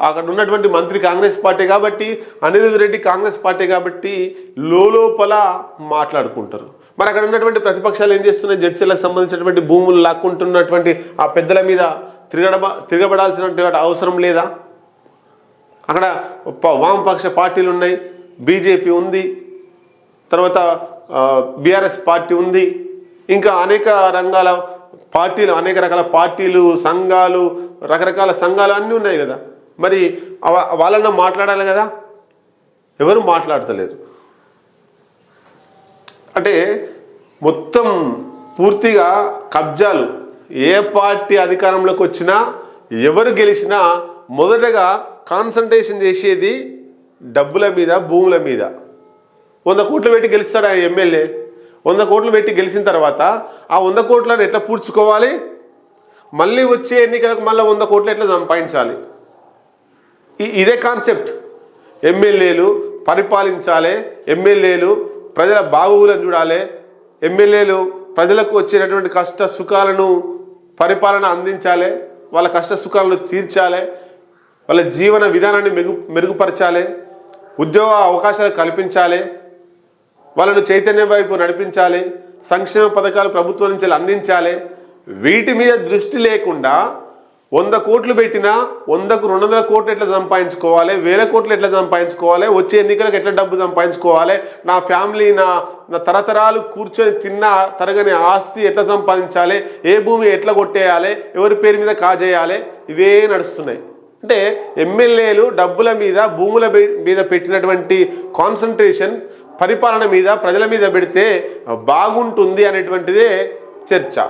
అక్కడ ఉన్నటువంటి మంత్రి కాంగ్రెస్ పార్టీ కాబట్టి అనిరుద్ రెడ్డి కాంగ్రెస్ పార్టీ కాబట్టి లోపల మాట్లాడుకుంటారు. మరి అక్కడ ఉన్నటువంటి ప్రతిపక్షాలు ఏం చేస్తున్నాయి? జడ్సీలకు సంబంధించినటువంటి భూములు లాక్కుంటున్నటువంటి ఆ పెద్దల మీద తిరగడ తిరగబడాల్సినటువంటి అవసరం లేదా? అక్కడ వామపక్ష పార్టీలు ఉన్నాయి బీజేపీ ఉంది తర్వాత బీఆర్ఎస్ పార్టీ ఉంది ఇంకా అనేక రంగాల పార్టీలు అనేక రకాల పార్టీలు సంఘాలు రకరకాల సంఘాలు అన్నీ ఉన్నాయి కదా. మరి వాళ్ళన్న మాట్లాడాలి కదా? ఎవరు మాట్లాడతలేరు అంటే మొత్తం పూర్తిగా కబ్జాలు. ఏ పార్టీ అధికారంలోకి వచ్చినా ఎవరు గెలిచినా మొదటగా కాన్సన్ట్రేషన్ చేసేది డబ్బుల మీద భూముల మీద. వంద కోట్లు పెట్టి గెలుస్తాడు ఆ ఎమ్మెల్యే? వంద కోట్లు పెట్టి గెలిచిన తర్వాత ఆ వంద కోట్లను ఎట్లా పూడ్చుకోవాలి? మళ్ళీ వచ్చే ఎన్నికలకు మళ్ళీ వంద కోట్లు ఎట్లా సంపాదించాలి? ఇదే కాన్సెప్ట్. ఎమ్మెల్యేలు పరిపాలించాలి ఎమ్మెల్యేలు ప్రజల బాగువులను చూడాలి ఎమ్మెల్యేలు ప్రజలకు వచ్చేటటువంటి కష్ట సుఖాలను పరిపాలన అందించాలి వాళ్ళ కష్ట సుఖాలను తీర్చాలి వాళ్ళ జీవన విధానాన్ని మెరుగు మెరుగుపరచాలి ఉద్యోగ అవకాశాలు కల్పించాలి వాళ్ళను చైతన్యం వైపు నడిపించాలి సంక్షేమ పథకాలు ప్రభుత్వం నుంచి అందించాలి వీటి మీద దృష్టి లేకుండా వంద కోట్లు పెట్టినా వందకు రెండు వందల కోట్లు ఎట్లా సంపాదించుకోవాలి? వేల కోట్లు ఎట్లా సంపాదించుకోవాలి? వచ్చే ఎన్నికలకు ఎట్లా డబ్బు సంపాదించుకోవాలి? నా ఫ్యామిలీ నా నా తరతరాలు కూర్చొని తిన్న తరగని ఆస్తి ఎట్లా సంపాదించాలి? ఏ భూమి ఎట్లా కొట్టేయాలి? ఎవరి పేరు మీద కాజేయాలి? ఇవే నడుస్తున్నాయి. అంటే ఎమ్మెల్యేలు డబ్బుల మీద భూముల మీద పెట్టినటువంటి కాన్సన్ట్రేషన్ పరిపాలన మీద ప్రజల మీద పెడితే బాగుంటుంది అనేటువంటిదే చర్చ.